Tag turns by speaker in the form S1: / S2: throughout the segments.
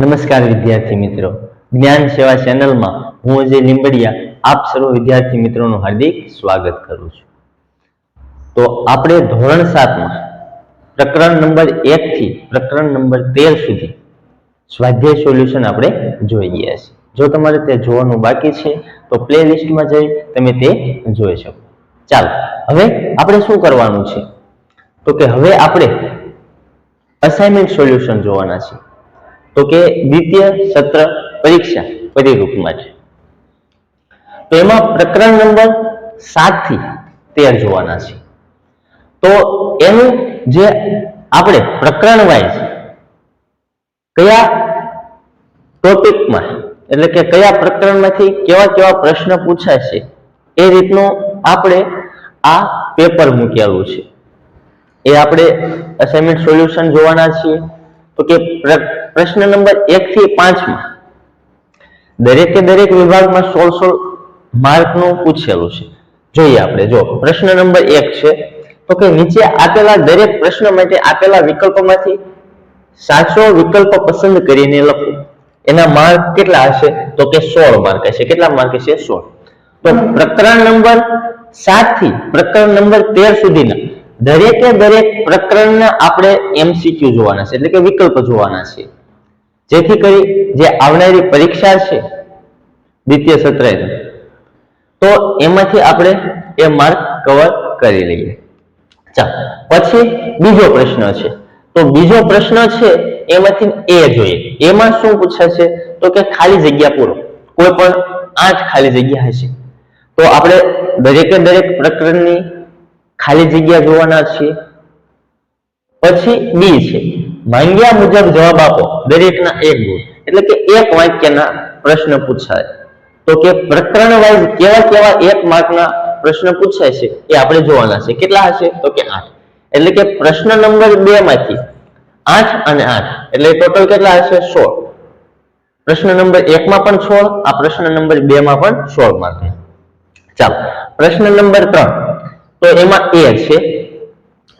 S1: નમસ્કાર વિદ્યાર્થી મિત્રો. જ્ઞાન સેવા ચેનલમાં હું અજય લીંબડિયા આપ સર્વ વિદ્યાર્થી મિત્રોનું હાર્દિક સ્વાગત કરું છું. તો આપણે ધોરણ સાતમાં પ્રકરણ નંબર એક થી પ્રકરણ નંબર તેર સુધી સ્વાધ્યાય સોલ્યુશન આપણે જોઈ ગયા છે જો તમારે તે જોવાનું બાકી છે, તો પ્લે લિસ્ટમાં જઈ તમે તે જોઈ શકો. ચાલો, હવે આપણે શું કરવાનું છે? તો કે હવે આપણે અસાઇનમેન્ટ સોલ્યુશન જોવાના છે. તો કે દ્વિતીય સત્ર પરીક્ષા પરિરૂપમાં છે. તો એમાં પ્રકરણ નંબર સાતથી તેર જોવાના છે. તો એનું જે આપણે પ્રકરણ વાઇઝ કયા ટોપિકમાં એટલે કે કયા પ્રકરણમાંથી કેવા કેવા પ્રશ્ન પૂછાય છે એ રીતનું આપણે આ પેપર મૂકેલું છે. એ આપણે અસાઇનમેન્ટ સોલ્યુશન જોવાના છીએ. તો કે પ્રશ્ન નંબર એક થી પાંચમાં. દરેકે દરેક વિભાગમાં સોળ સોળ માર્કનું પૂછેલું છે. જોઈએ આપણે, જો, પ્રશ્ન નંબર એક છે. તો કે નીચે આપેલા દરેક પ્રશ્ન માટે આપેલા વિકલ્પોમાંથી સાચો વિકલ્પ પસંદ કરીને લખો. એના માર્ક કેટલા હશે? તો કે સોળ માર્ક હશે. કેટલા માર્ક હશે? સોળ. તો પ્રકરણ નંબર સાતથી પ્રકરણ નંબર તેર સુધીના દરેકે દરેક પ્રકરણના આપણે એમસીક્યુ જોવાના છે, એટલે કે વિકલ્પ જોવાના છે. જેથી કરી જે આવનારી પરીક્ષા છે, દ્વિતીય સત્રની તો એમાંથી આપણે એ માર્ક કવર કરી લઈએ. ચાલો, પછી બીજો પ્રશ્ન છે. તો બીજો પ્રશ્ન છે, એમાંથી એ જોઈએ. એમાં શું પૂછાશે તો કે ખાલી જગ્યા પૂરો. કોઈ પણ આઠ ખાલી જગ્યા હશે. તો આપણે દરેકે દરેક પ્રકરણની ખાલી જગ્યા જોવાના છીએ. પછી બી છે. માંગ્યા મુજબ જવાબ આપો દરેકના એક ગુણ. એટલે કે એક વાક્યના પ્રશ્ન પૂછાય. તો કે પ્રકરણ વાઇઝ કેવા કેવા એક માર્કના પ્રશ્ન પૂછાય છે એ આપણે જોવાના છે. કેટલા હશે? તો કે આઠ. એટલે કે પ્રશ્ન નંબર બે માંથી આઠ અને આઠ. એટલે ટોટલ કેટલા હશે? સોળ. પ્રશ્ન નંબર એક માં પણ સોળ, આ પ્રશ્ન નંબર બે માં પણ સોળ માર્ક. ચાલો. પ્રશ્ન નંબર ત્રણ. તો એમાં એ છે.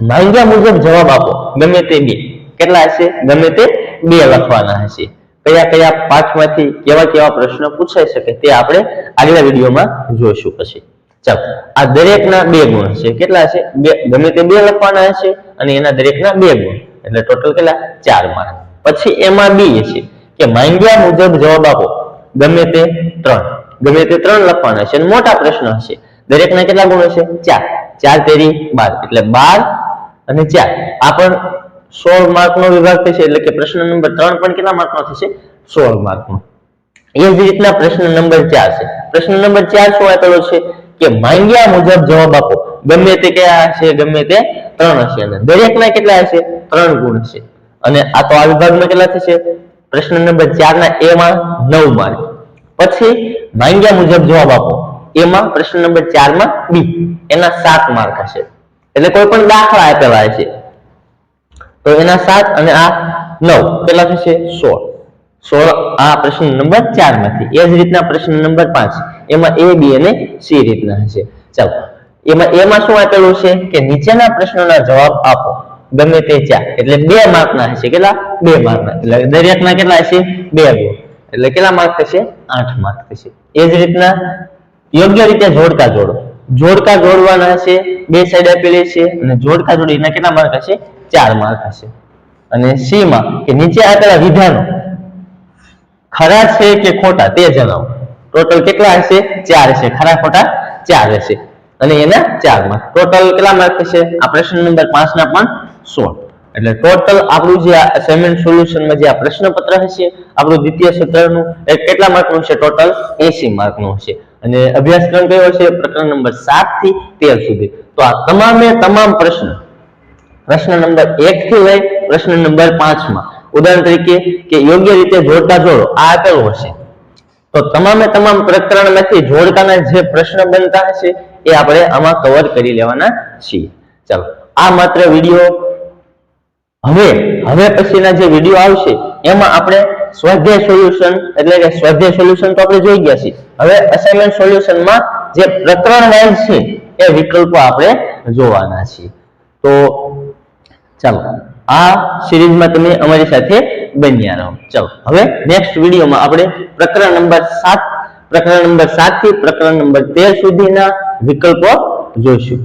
S1: માંગ્યા મુજબ જવાબ આપો. ગમે તે બે. કેટલા હશે? ગમે તે બે લખવાના હશે. કયા કયા પાઠમાંથી કેવા કેવા પ્રશ્નો પૂછાઈ શકે તે આપણે આગલા વિડીયોમાં જોઈશું પછી. ચાલો. આ દરેકના બે ગુણ હશે કેટલા હશે? બે. ગમે તે બે લખવાના હશે અને એના દરેકના બે ગુણ. એટલે ટોટલ કેટલા? ચાર માર્ક. પછી એમાં બી છે કે માંગ્યા મુજબ જવાબ આપો. ગમે તે ત્રણ. ગમે તે ત્રણ લખવાના અને મોટા પ્રશ્ન હશે. દરેકના કેટલા ગુણ હશે? ચાર. ચાર તેરી બાર, એટલે બાર અને ચાર. આ પણ સોળ માર્કનો વિભાગ થશે, એટલે કે પ્રશ્ન નંબર ત્રણ પણ કેટલા માર્કનો થશે? સોળ માર્કનો. એ જ રીતના પ્રશ્ન નંબર ચાર છે. પ્રશ્ન નંબર ચાર શું આપેલો છે? કે માંગ્યા મુજબ જવાબ આપો. ગમે તે કયા હશે ગમે તે ત્રણ હશે. અને દરેકના કેટલા હશે? ત્રણ ગુણ હશે અને આ તો આ વિભાગમાં કેટલા થશે? પ્રશ્ન નંબર ચાર ના એ માં નવ માર્ક. પછી માંગ્યા મુજબ જવાબ આપો. એમાં પ્રશ્ન નંબર ચારમાં બી. એના સાત માર્ક હશે. એટલે કોઈ પણ દાખલા આપેલા હશે તો એના સાત અને આ નવ. કેટલા થશે? સોળ. સોળ આ પ્રશ્ન નંબર ચારમાંથી એ જ રીતના પ્રશ્ન નંબર પાંચ. એમાં એ, બી અને સી રીતના હશે. ચાલો. એમાં એમાં શું આપેલું છે? કે નીચેના પ્રશ્નોના જવાબ આપો. ગમે તે ચાર. એટલે બે માર્કના હશે. કેટલા? બે માર્કના. એટલે દરેકના કેટલા હશે? બે ગુણ. એટલે કેટલા માર્ક થશે? આઠ માર્ક થશે. એ જ રીતના યોગ્ય રીતે જોડકા જોડો. જોડકા જોડવાના છે, બે સાઈડ આપેલી છે અને જોડકા જોડી, એના કેટલા માર્ક હશે? ચાર માર્ક હશે. અને સી માં કે નીચે આપેલા વિધાનો ખરા છે કે ખોટા તે જણાવો. ટોટલ કેટલા હશે? ચાર હશે. ખરા, ખોટા? ચાર હશે. અને એના ચાર માર્ક ટોટલ કેટલા માર્ક થશે આ પ્રશ્ન નંબર પાંચ ના પણ સોળ. એટલે ટોટલ આપણું જે અસાઇનમેન્ટ સોલ્યુશનમાં જે આ પ્રશ્નપત્ર હશે, આપણું દ્વિતીય સત્રનું, એ કેટલા માર્કનું છે ટોટલ એસી માર્કનું હશે. અને અભ્યાસક્રમ કયો હશે? પ્રકરણ નંબર સાતથી તેર સુધી. તો આ તમામે તમામ પ્રશ્ન પ્રશ્ન નંબર એક થી લઈ પ્રશ્ન નંબર પાંચમાં ઉદાહરણ તરીકે કે યોગ્ય રીતે જોડતા જોડો, આ આપેલું હશે? તો તમામે તમામ પ્રકરણમાંથી જોડકાના જે પ્રશ્ન બનતા હશે, એ આપણે આમાં કવર કરી લેવાના છીએ. ચાલો, આ માત્ર વીડિયો હવે હવે પછીના જે વીડિયો આવશે, એમાં આપણે સ્વાધ્યાય સોલ્યુશન એટલે કે સ્વાધ્યાય સોલ્યુશન તો આપણે જોઈ ગયા છીએ. હવે અસાઇનમેન્ટ સોલ્યુશનમાં જે પ્રકરણ વાઇઝ છે, એ વિકલ્પો આપણે જોવાના છીએ. તો ચાલો, આ સિરીઝમાં તમે અમારી સાથે બન્યા રહો. ચાલો, હવે નેક્સ્ટ વિડીયોમાં આપણે પ્રકરણ નંબર સાત, પ્રકરણ નંબર સાતથી પ્રકરણ નંબર તેર સુધીના વિકલ્પો જોઈશું.